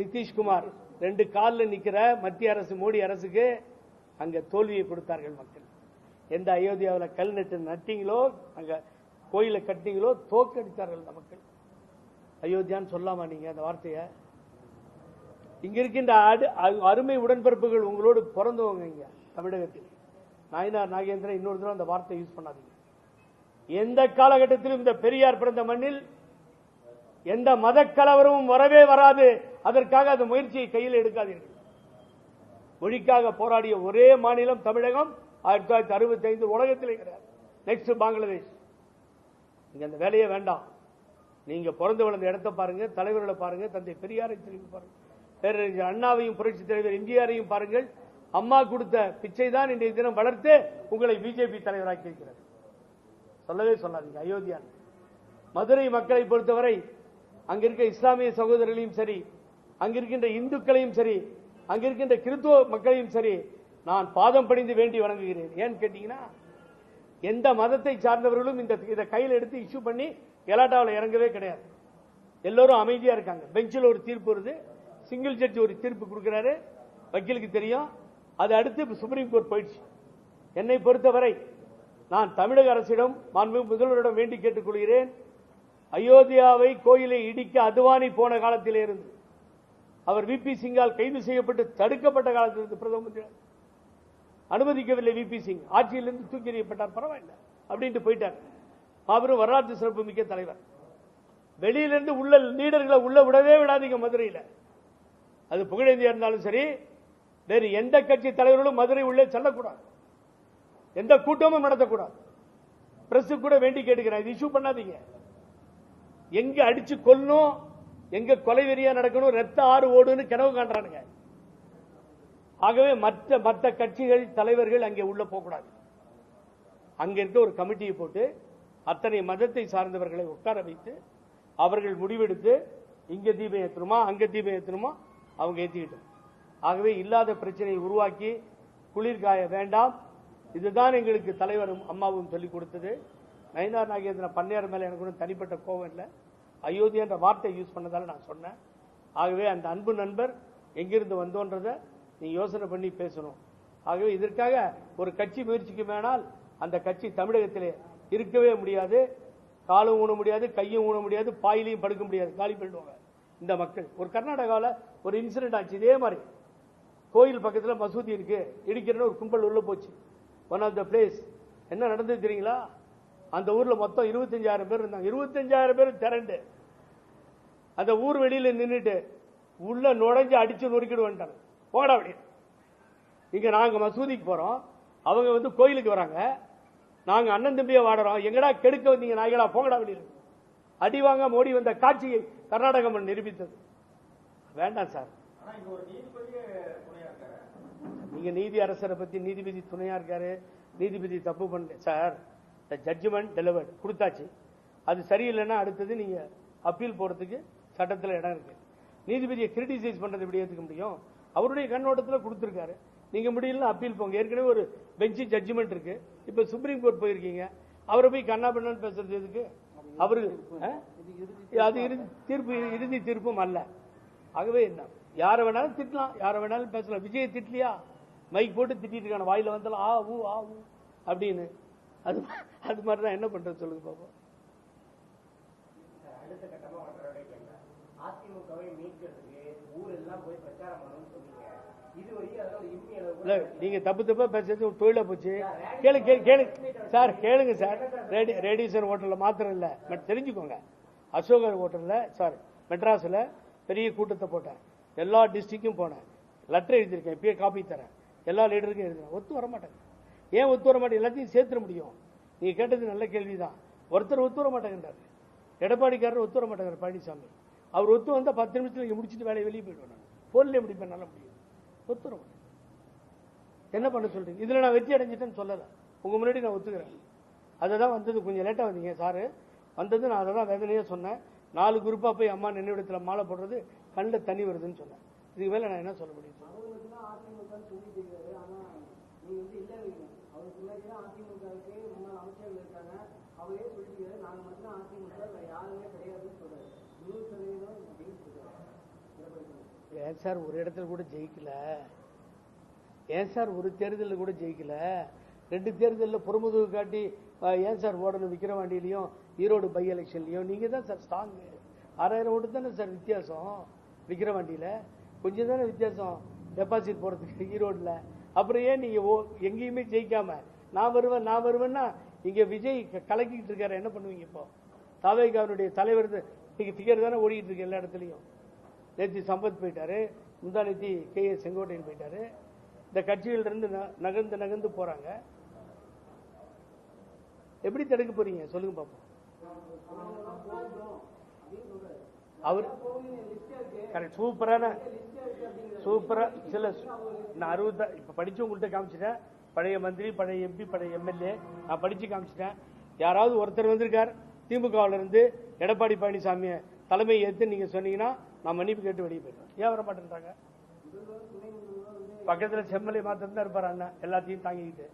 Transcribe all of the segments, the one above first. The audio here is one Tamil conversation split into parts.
நிதிஷ்குமார் ரெண்டு காலில் நிற்கிற மத்திய அரசு மோடி அரசுக்கு அங்க தோல்வியை கொடுத்தார்கள் மக்கள். எந்த அயோத்தியாவில் கல் நட்டு நட்டீங்களோ அங்க கோயிலை கட்டிங்களோ தோக்கடித்தார்கள் அந்த மக்கள். அயோத்தியான்னு சொல்லாமா நீங்க அந்த வார்த்தையை? இங்க இருக்கின்ற அருமை உடன்பிறப்புகள் உங்களோடு பிறந்தவங்க இங்க தமிழகத்தில். நாயனார் நாகேந்திரன் இன்னொரு தடவை அந்த வார்த்தை யூஸ் பண்ணாதீங்க. எந்த காலகட்டத்திலும் இந்த பெரியார் பிறந்த மண்ணில் எந்த மத கலவரமும் வரவே வராது. அதற்காக அந்த முயற்சியை கையில் எடுக்காதீர்கள். மொழிக்காக போராடிய ஒரே மாநிலம் தமிழகம். ஆயிரத்தி தொள்ளாயிரத்தி அறுபத்தி ஐந்து உலகத்தில் கிடையாது. நெக்ஸ்ட் பங்களாதேஷ் நீங்க அந்த வேலையே வேண்டாம். நீங்க பிறந்து வளர்ந்த இடத்தை பாருங்க தலைவர்களை பாருங்க தந்தை பெரியாரை திரும்பி பாருங்க. பேரறிஞர் அண்ணாவையும் புரட்சி தலைவர் எம்ஜிஆரையும் பாருங்கள். அம்மா கொடுத்த பிச்சை தான் இன்றைய தினம் வளர்த்து உங்களை பிஜேபி தலைவராக்கி இருக்கிறது. சொல்லவே சொல்லாதீங்க அயோத்தியா மதுரை மக்களை பொறுத்தவரை அங்க இருக்க இஸ்லாமிய சகோதரர்களையும் சரி அங்கிருக்கின்ற இந்துக்களையும் சரி அங்கிருக்கின்ற கிறிஸ்துவ மக்களையும் சரி நான் பாதம் படிந்து வேண்டி வணங்குகிறேன். ஏன்னு கேட்டீங்கன்னா எந்த மதத்தை சார்ந்தவர்களும் இந்த இதை கையில் எடுத்து இஷ்யூ பண்ணி எலாட்டாவில் இறங்கவே கிடையாது. எல்லோரும் அமைதியா இருக்காங்க. பெஞ்சில் ஒரு தீர்ப்பு வருது. சிங்கிள் ஜட்ஜ் ஒரு தீர்ப்பு கொடுக்கிறாரு. வக்கீலுக்கு தெரியும். அது அடுத்து சுப்ரீம் கோர்ட் போயிடுச்சு. என்னை பொறுத்தவரை நான் தமிழக அரசிடம் மாண்புமிகு முதல்வரிடம் வேண்டி கேட்டுக்கொள்கிறேன். அயோத்தியாவை கோயிலை இடிக்க அதுவானி போன காலத்திலே இருந்து அவர் விபி சிங்கால் கைது செய்யப்பட்டு தடுக்கப்பட்ட காலத்திலிருந்து பிரதம மந்திரி. அனுமதிக்கவில்லை விபி சிங். ஆட்சியிலிருந்து தூக்கி எறியப்பட்டார். பரவாயில்லை அப்படின்ட்டு போயிட்டார். மாபெரும் வரலாற்று சிறப்பு மிக்க தலைவர். வெளியிலிருந்து உள்ள லீடர்களை உள்ள விடவே விடாதீங்க மதுரையில். அது புகழேந்தியா இருந்தாலும் சரி வேறு எந்த கட்சி தலைவர்களும் மதுரை உள்ளே செல்லக்கூடாது. எந்த கூட்டமும் நடத்தக்கூடாது. பிரஸ் கூட வேண்டி கேட்டுக்கிறேன் இது இஷ்யூ பண்ணாதீங்க. எங்க அடிச்சு கொல்லும் எங்க கொலை வெறியா நடக்கணும் ரத்த ஆறு ஓடுன்னு கனவு காண்றானுங்க. ஆகவே மற்ற மற்ற கட்சிகள் தலைவர்கள் அங்கே உள்ள போகக்கூடாது. அங்க இருக்க ஒரு கமிட்டியை போட்டு அத்தனை மதத்தை சார்ந்தவர்களை உட்கார வைத்து அவர்கள் முடிவெடுத்து இங்க தீபம் ஏற்றணுமா அங்க தீபம் ஏற்றணுமா அவங்க ஏற்றிக்கிட்டோம் ஆகவே இல்லாத பிரச்சனையை உருவாக்கி குளிர்காய வேண்டாம். இதுதான் எங்களுக்கு தலைவரும் அம்மாவும் சொல்லிக் கொடுத்தது. நயினார் நாகேந்திரன் பண்ணையார் மேல எனக்கு ஒன்றும் தனிப்பட்ட கோவம் இல்லை. அயோத்தி என்ற வார்த்தை யூஸ் பண்ணதால நான் சொன்னேன். ஆகவே அந்த அன்பு நண்பர் எங்கிருந்து வந்தோன்றதை நீ யோசனை பண்ணி பேசணும். ஆகவே இதற்காக ஒரு கட்சி முயற்சிக்குமேனால் அந்த கட்சி தமிழகத்திலே இருக்கவே முடியாது. காலும் ஊன முடியாது கையும் ஊன முடியாது பாயிலையும் படுக்க முடியாது. காலி பண்ணிடுவாங்க இந்த மக்கள். ஒரு கர்நாடகாவில் ஒரு இன்சிடென்ட் ஆச்சு. இதே மாதிரி கோயில் பக்கத்தில் மசூதி இருக்கு. இடிக்கிறன்னு ஒரு கும்பல் உள்ள போச்சு. ஒன் ஆஃப் த பிளேஸ் என்ன நடந்தது தெரியுங்களா? அந்த ஊர்ல மொத்தம் இருபத்தஞ்சாயிரம் பேர் இருந்தாங்க. இருபத்தஞ்சாயிரம் பேர் திரண்டு. அந்த ஊர் வெளியில நின்னுட்டு உள்ள நுழைஞ்சு அடிச்சு நொறுக்கிட்டு வந்துட்டாங்க போடா அப்படி இங்க நாங்க மசூதிக்கு போறோம். அவங்க வந்து கோயிலுக்கு வராங்க. நாங்க அண்ணன் தம்பியை வாடுறோம். எங்கடா கெடுக்க வந்தீங்க நாய்களா? போங்கடா வெளியில. அடி வாங்க மோடி வந்த காட்சியை கர்நாடகம் நிரூபித்தது. வேண்டாம் சார். நீங்க நீதி அரசரை பத்தி நீதிபதி துணையா இருக்காரு. நீதிபதி தப்பு பண்ண சார். த ஜட்ஜ்மெண்ட் டெலிவர்ட் கொடுத்தாச்சு. அது சரியில்லைன்னா அடுத்தது நீங்கள் அப்பீல் போகிறதுக்கு சட்டத்தில் இடம் இருக்கு. நீதிபதியை கிரிட்டிசைஸ் பண்ணுறது எப்படி ஏற்றுக்க முடியும்? அவருடைய கண்ணோட்டத்தில் கொடுத்துருக்காரு. நீங்கள் முடியலன்னா அப்பீல் போங்க. ஏற்கனவே ஒரு பெஞ்சு ஜட்ஜ்மெண்ட் இருக்கு. இப்போ சுப்ரீம் கோர்ட் போயிருக்கீங்க. அவரை போய் கண்ணா பண்ணான்னு பேசுறது எதுக்கு? அவரு அது இறுதி தீர்ப்பு இறுதி தீர்ப்பும் அல்ல. ஆகவே என்ன? யாரை வேணாலும் திட்டலாம். யாரை வேணாலும் பேசலாம். விஜய் திட்டலையா? மைக் போட்டு திட்டிட்டு இருக்கான. வாயில வந்தாலும் ஆ ஊ ஆ ஊ அப்படின்னு அது அது மாதிரி தான் என்ன பண்றது சொல்லுங்க பாப்போம். நீங்க தப்பு தப்பா பேசுறது ஒரு தொழிலா போச்சு. கேளு கேளு கேளுங்க சார் கேளுங்க சார். ரேடி ரேடியேஷன் ஹோட்டல்ல மாத்திரம் இல்ல. பட் தெரிஞ்சுக்கோங்க. அசோகர் ஹோட்டல்ல சாரி மெட்ராஸ்ல பெரிய கூட்டத்தை போட்டேன். எல்லா டிஸ்ட்ரிக்டும் போனேன். லெட்டர் எழுதியிருக்கேன். இப்பயே காப்பி தரேன். எல்லா லீடருக்கும் எழுதுறேன். ஒத்து வர மாட்டேங்க ஏன் ஒத்து வர மாட்டேங்க எல்லாத்தையும் சேர்த்துட முடியும். நீங்க கேட்டது நல்ல கேள்விதான். ஒருத்தர் ஒத்து வர மாட்டேங்கிறாரு. எடப்பாடிக்காரர் ஒத்து வர மாட்டேங்கிறார் பழனிசாமி. அவர் ஒத்து வந்தால் பத்து நிமிஷத்தில் நீங்கள் முடிச்சிட்டு வேலையை வெளியே போயிடுவேன் நான். போன்லேயே முடிப்பேன் நல்ல முடியும் ஒத்து வர மாட்டேன். என்ன பண்ண சொல்றீங்க இதில் நான் வெற்றி அடைஞ்சிட்டேன்னு சொல்லலை. உங்கள் முன்னாடி நான் ஒத்துக்கிறேன். அதை தான் வந்தது. கொஞ்சம் லேட்டாக வந்தீங்க சாரு வந்தது நான் அதை தான் வேதனையாக சொன்னேன். நாலு குரூப்பாக போய் அம்மா நினைவிடத்தில் மாலை போடுறது கண்ணில் தண்ணி வருதுன்னு சொன்னேன். இதுக்கு மேலே நான் என்ன சொல்ல முடியும் சொல்லுங்க. அதிமுகவுக்கு முன்னாள் அமைச்சர்கள் இருக்காங்க. அவரே சொல்லிட்டு நாங்க மட்டும் அதிமுக யாருமே கிடையாதுன்னு சொல்றாரு. நூறு சதவீதம் அப்படின்னு ஏன் சார் ஒரு இடத்துல கூட ஜெயிக்கல? ஏன் சார் ஒரு தேர்தலில் கூட ஜெயிக்கல? ரெண்டு தேர்தலில் புறமுதுகு காட்டி ஏன் சார் ஓடணும் விக்கிரவாண்டிலையும் ஈரோடு பை எலெக்ஷன்லையும்? நீங்கள் தான் சார் ஸ்ட்ராங்கு ஆறாயிரம் ஓட்டு தானே சார் வித்தியாசம்? விக்கிரவாண்டியில் கொஞ்சம் தானே வித்தியாசம்? டெபாசிட் போகிறதுக்கு ஈரோடில். அப்புறம் ஏன் நீங்கள் ஓ எங்கேயுமே ஜெயிக்காம நான் வருவேன் நான் வருவேன்னா இங்கே விஜய் கலக்கிட்டு இருக்காரு என்ன பண்ணுவீங்க இப்போ? தாவேகாவுடைய தலைவர் இன்னைக்கு ஃபிகர் தானே ஓடிட்டு இருக்கு எல்லா இடத்துலையும். நேற்று சம்பத் போயிட்டாரு முந்தா நேத்தி கே ஏ செங்கோட்டையன் போயிட்டாரு. இந்த கட்சிகள் இருந்து ந- நகர்ந்து நகர்ந்து போறாங்க. எப்படி தடுக்க போறீங்க? சொல்லுங்க பாப்போம். அவர் கரெக்ட். சூப்பரான சூப்பரா சில நான் அறுபத்தா இப்ப படிச்சு உங்கள்கிட்ட காமிச்சிட்டேன். பழைய மந்திரி பழைய எம்பி பழைய எம்எல்ஏ நான் படிச்சு காமிச்சிட்டேன். யாராவது ஒருத்தர் வந்திருக்கார் திமுகவில் இருந்து எடப்பாடி பழனிசாமியை தலைமை ஏற்று நீங்க சொன்னீங்கன்னா நான் மன்னிப்பு கேட்டு வெளியே போயிடுவேன். ஏன் வர மாட்டேன்றாங்க? பக்கத்தில் செம்மலை மாத்திரம் தான் இருப்பார் அண்ணன். எல்லாத்தையும் தாங்கிக்கிட்டு.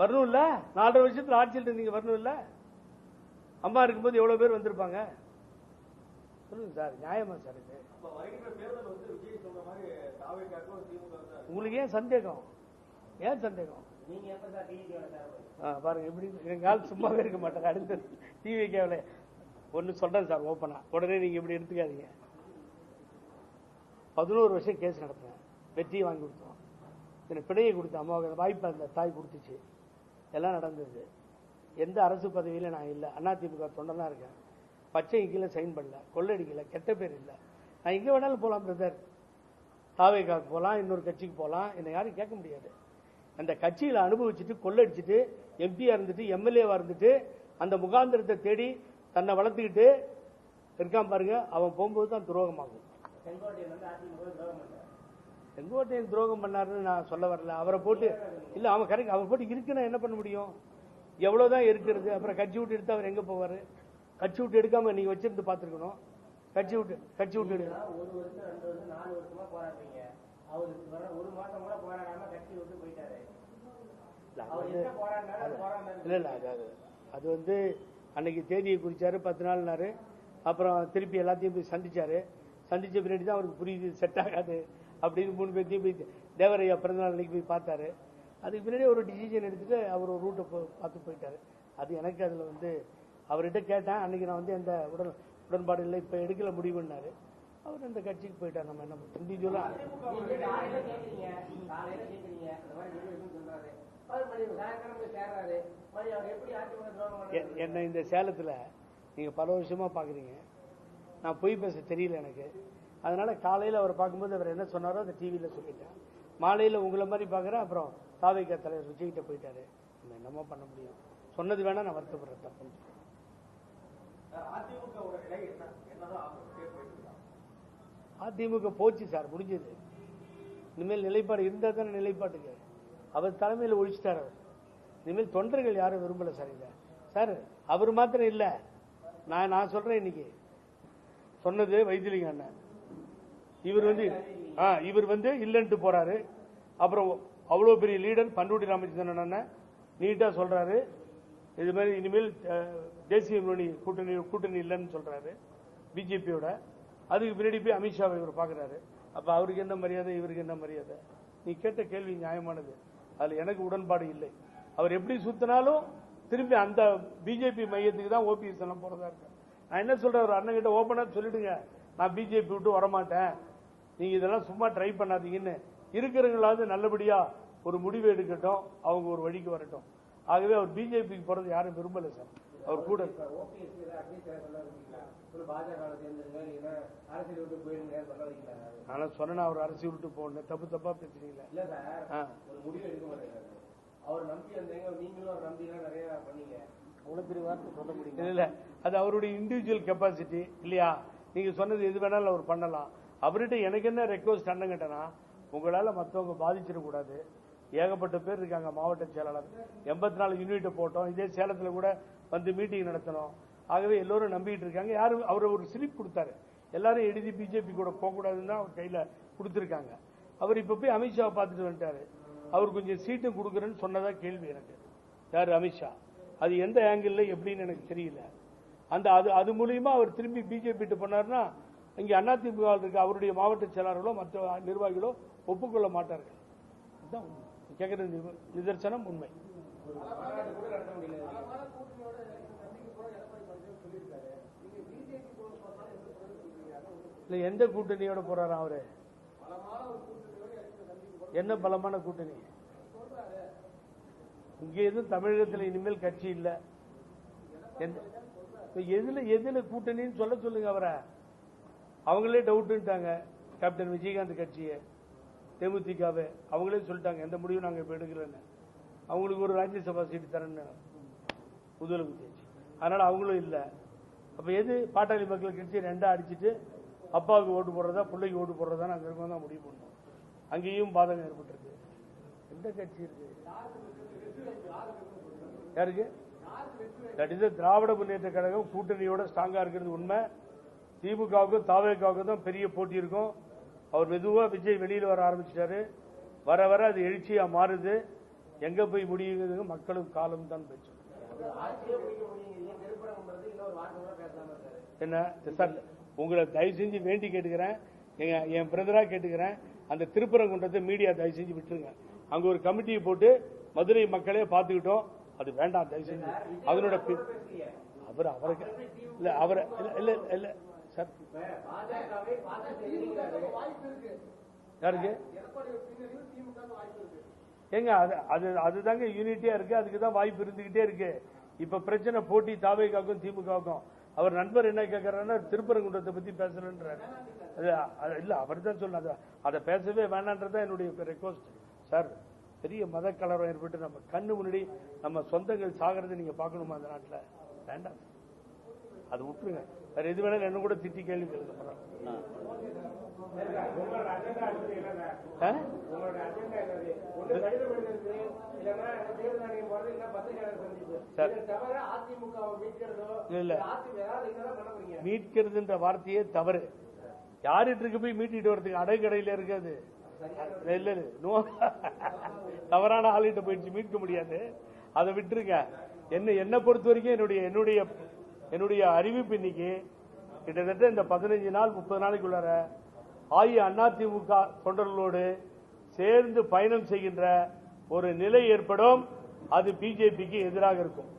வரணும் இல்ல நாலரை வருஷத்துல ஆட்சியில் இருந்தீங்க வரணும் இல்ல அம்மா இருக்கும்போது எவ்வளவு பேர் வந்திருப்பாங்க? சொல்லுங்க சார் நியாயமா சார் இது? உங்களுக்கு ஏன் சந்தேகம்? ஏன் சந்தேகம்? பாருங்க எப்படி எங்க ஆள் சும்மாவே இருக்க மாட்டாங்க. அடுத்து டிவி கேவல ஒன்னு சொல்றேன் சார் ஓப்பனா. உடனே நீங்க இப்படி எடுத்துக்காதீங்க. பதினோரு வருஷம் கேஸ் நடத்தினேன் வெற்றியை வாங்கி கொடுத்தோம். எனக்கு பிணையை கொடுத்த அம்மாவுக்கு வாய்ப்பு அந்த தாய் கொடுத்துச்சு. எல்லாம் நடந்தது. எந்த அரசு பதவியில நான் இல்லை. அதிமுக தொண்டனா இருக்கேன். பச்சை கீழே சைன் பண்ணல கொள்ளடிக்கல கெட்ட பேர் இல்லை. நான் எங்கே வேணாலும் போகலாம் பிரதர் தாவேகாவுக்கு போகலாம் இன்னொரு கட்சிக்கு போகலாம் என்னை யாரும் கேட்க முடியாது. அந்த கட்சியில் அனுபவிச்சுட்டு கொள்ளடிச்சிட்டு எம்பியாக இருந்துட்டு எம்எல்ஏவாக இருந்துட்டு அந்த முகாந்திரத்தை தேடி தன்னை வளர்த்துக்கிட்டு இருக்கான் பாருங்க அவன் போகும்போது தான் துரோகமாகும். செங்கோட்டையன் துரோகம் துரோகம் பண்ணாருன்னு நான் சொல்ல வரல. அவரை போட்டு இல்லை அவன் கரெக்ட் அவர் போட்டு இருக்குன்னா என்ன பண்ண முடியும்? எவ்வளோதான் இருக்கிறது அப்புறம் கட்சி விட்டு எடுத்து அவர் எங்கே போவார்? கட்சி விட்டு எடுக்காம நீங்க வச்சிருந்து பார்த்திருக்கணும். கட்சி விட்டு கட்சி விட்டு எடு இதெல்லாம் ஒரு வருஷம் ரெண்டு வருஷம் நாலு வருஷமா போராடுறீங்க. அவரு வர ஒரு மாசம் கூட போராடாம கட்சி விட்டு போயிட்டாரு. இல்ல, இல்ல இல்ல அது அது- அது வந்து அன்னைக்கு தேதியை குறிச்சாரு பத்து நாள்னாரு. அப்புறம் திருப்பி எல்லாத்தையும் போய் சந்திச்சாரு. சந்திச்ச பின்னாடி தான் அவருக்கு புரியுது செட் ஆகாது அப்படின்னு மூணு பேர்த்தையும் போய் தேவரையா பிறந்தநாள் அன்னைக்கு போய் பார்த்தாரு. அதுக்கு பின்னாடி ஒரு டிசிஷன் எடுத்துட்டு அவர் ஒரு ரூட்டை பார்த்து போயிட்டாரு. அது எனக்கு அதுல வந்து அவர்கிட்ட கேட்டேன் அன்னைக்கு நான் வந்து எந்த உடன் உடன்பாடு இல்லை இப்ப எடுக்கல முடிவுன்னாரு. அவர் இந்த கட்சிக்கு போயிட்டார். நம்ம என்ன இண்டிவிஜுவலா நீங்க இந்த என்னை இந்த சேலத்துல நீங்க பல வருஷமா பாக்குறீங்க. நான் பொய் பேச தெரியல எனக்கு. அதனால காலையில அவர் பார்க்கும்போது அவர் என்ன சொன்னாரோ அதை டிவியில சொல்லிட்டேன். மாலையில உங்களை மாதிரி பாக்குறேன் அப்புறம் தாவைக்கா தலைவர் விஜய்கிட்ட போயிட்டாரு. நம்ம என்னமோ பண்ண முடியும். சொன்னது வேணா நான் வருத்தப்படுறேன் தப்புன்னு சொல்றேன். அதிமுகவோட நிலை என்ன என்னதான் ஆகும் கேட்டு போயிட்டு இருக்காங்க அதிமுக போச்சு சார் முடிஞ்சது. இனிமேல் நிலைப்பாடு இருந்தா தானே நிலைப்பாட்டுக்கு. அவர் தலைமையில் ஒழிச்சிட்டார் அவர். இனிமேல் தொண்டர்கள் யாரும் விரும்பல சார் இதை. சார் அவர் மாத்திரம் இல்ல. நான் நான் சொல்றேன் இன்னைக்கு. சொன்னது வைத்தியலிங்க அண்ணன். இவர் வந்து ஆ இவர் வந்து இல்லைன்ட்டு போறாரு. அப்புறம் அவ்வளவு பெரிய லீடர் பண்ருட்டி ராமச்சந்திரன் அண்ணன் நீட்டா சொல்றாரு. இது மாதிரி இனிமேல் தேசிய முன்னணி கூட்டணி கூட்டணி இல்லைன்னு சொல்றாரு பிஜேபியோட. அதுக்கு பின்னாடி போய் அமித்ஷாவை இவர் பாக்குறாரு அப்ப அவருக்கு என்ன மரியாதை இவருக்கு என்ன மரியாதை? நீ கேட்ட கேள்வி நியாயமானது. அதுல எனக்கு உடன்பாடு இல்லை. அவர் எப்படி சுத்தினாலும் திரும்பி அந்த பிஜேபி மையத்துக்கு தான் ஓபிஎஸ் எல்லாம் போறதா இருக்கு. நான் என்ன சொல்றேன் ஒரு அண்ணன் கிட்ட ஓபனா சொல்லிடுங்க. நான் பிஜேபி விட்டு வரமாட்டேன். நீங்க இதெல்லாம் சும்மா ட்ரை பண்ணாதீங்கன்னு. இருக்கிறவங்களாவது நல்லபடியா ஒரு முடிவு எடுக்கட்டும். அவங்க ஒரு வழிக்கு வரட்டும். ஆகவே அவர் பிஜேபிக்கு போறது யாரும் விரும்பல சார். அவர் கூட நான் சொன்னேன் அவர் அரசியல் விட்டு போகணும் தப்பு தப்பா பேசுறீங்களா. இல்ல அது அவருடைய இண்டிவிஜுவல் கெப்பாசிட்டி இல்லையா? நீங்க சொன்னது எது வேணாலும் அவர் பண்ணலாம். அவர்கிட்ட எனக்கு என்ன ரெக்வஸ்ட் அண்ணங்கிட்டனா உங்களால மத்தவங்க பாதிச்சிடக்கூடாது ஏகப்பட்ட பேர் இருக்காங்க மாவட்ட செயலாளர். எண்பத்தி நாலு யூனிட் போட்டோம். இதே சேலத்துல கூட வந்து மீட்டிங் நடத்தணும். ஆகவே எல்லோரும் நம்பிட்டு இருக்காங்க. யாரும் அவர் ஒரு ஸ்லிப் கொடுத்தாரு. எல்லாரும் எழுதி பிஜேபி கூட போகக்கூடாதுன்னு தான் அவர் கையில கொடுத்துருக்காங்க. அவர் இப்ப போய் அமித்ஷாவை பார்த்துட்டு வந்துட்டாரு. அவர் கொஞ்சம் சீட்டும் கொடுக்குறேன்னு சொன்னதா கேள்வி எனக்கு. யார் அமித்ஷா? அது எந்த ஆங்கிள் எப்படின்னு எனக்கு தெரியல. அந்த அது அது மூலியமா அவர் திரும்பி பிஜேபி போனாருன்னா இங்கே அதிமுக இருக்க அவருடைய மாவட்ட செயலாளர்களோ மற்ற நிர்வாகிகளோ ஒப்புக்கொள்ள மாட்டார்கள். இதுதான் கேட்குற நித- நிதர்சனம் உண்மை. இல்லை எந்த கூட்டணியோட போறாரா அவரு? என்ன பலமான கூட்டணி? இங்க எதுவும் தமிழகத்தில் இனிமேல் கட்சி இல்ல. எந்த- எதுல எதுல கூட்டணின்னு சொல்ல சொல்லுங்க அவரை. அவங்களே டவுட்டுன்ட்டாங்க கேப்டன் விஜயகாந்த் கட்சியை தேமுதிகவே. அவங்களே சொல்லிட்டாங்க எந்த முடிவும் நாங்க இப்ப எடுக்கலன்னு. அவங்களுக்கு ஒரு ராஜ்யசபா சீட்டு தரேன்னு புதுவலை குத்தியாச்சு அதனால அவங்களும் இல்லை. அப்ப எது பாட்டாளி மக்கள் கட்சி ரெண்டா அடிச்சிட்டு அப்பாவுக்கு ஓட்டு போடுறதா பிள்ளைக்கு ஓட்டு போடுறதா அங்கே இருக்கோம் தான் முடிவு பண்ணோம். அங்கேயும் பாதகம் ஏற்பட்டிருக்கு. எந்த கட்சி இருக்கு? யாருக்கு? தட் இஸ் திராவிட முன்னேற்ற கழகம் கூட்டணியோட ஸ்ட்ராங்கா இருக்கிறது உண்மை. திமுகவுக்கும் தாவேக்காவுக்கும் தான் பெரிய போட்டி இருக்கும். அவர் மெதுவா விஜய் வெளியில் வர ஆரம்பிச்சிட்டாரு. வர வர அது எழுச்சியா மாறுது. எங்க போய் முடியுங்கிறது மக்களும் காலம் தான் பேச்சு. என்ன? சார் உங்களை தயவு செஞ்சு வேண்டி கேட்டுக்கிறேன். என் பிரதரா கேட்டுக்கிறேன். அந்த திருப்பரங்குன்றத்தை மீடியா தயவு செஞ்சு விட்டுருங்க. அங்க ஒரு கமிட்டியை போட்டு மதுரை மக்களே பார்த்துக்கிட்டோம். அது வேண்டாம் தயவு செஞ்சு. அதனோட அவர் அவருக்கு இல்ல அவரை இல்ல இல்ல இல்ல. சார். யாருக்கு? ஏங்க அது அது அதுதாங்க யூனிட்டியா இருக்கு அதுக்கு தான் வாய்ப்பு இருந்துகிட்டே இருக்கு. இப்ப பிரச்சனை போட்டி தாவேகாக்கும் திமுகவுக்கும். அவர் நண்பர் என்ன கேட்கறாருன்னா திருப்பரங்குன்றத்தை பத்தி பேசுறேன்றாரு அது இல்ல அவர் தான் சொன்ன அதை பேசவே வேணான்றதான் என்னுடைய ரெக்வஸ்ட் சார் பெரிய மத கலவரம் ஏற்பட்டு நம்ம கண்ணு முன்னாடி நம்ம சொந்தங்கள் சாகிறத நீங்க பார்க்கணுமா அந்த நாட்டுல? வேண்டாம். அது விட்டுருங்க. வேற எது வேணாலும் என்ன கூட திட்டி கேள்வி கேளுங்க ஆ? சார். மீட்கிறதுன்ற வார்த்தையே தவறு. யார்கிட்ட இருக்கு போய் மீட்டிட்டு வரதுக்கு அடைக்கடையில இருக்காது இல்ல. நோ. தவறான ஆளுகிட்ட போயிடுச்சு. மீட்க முடியாது. அதை விட்டுருங்க. என்ன என்னை பொறுத்த வரைக்கும் என்னுடைய என்னுடைய என்னுடைய அறிவிப்பு இன்னைக்கு கிட்டத்தட்ட இந்த பதினஞ்சு நாள் முப்பது நாளைக்குள்ளார அஇஅதிமுக தொண்டர்களோடு சேர்ந்து பயணம் செய்கின்ற ஒரு நிலை ஏற்படும். அது பிஜேபிக்கு எதிராக இருக்கும்.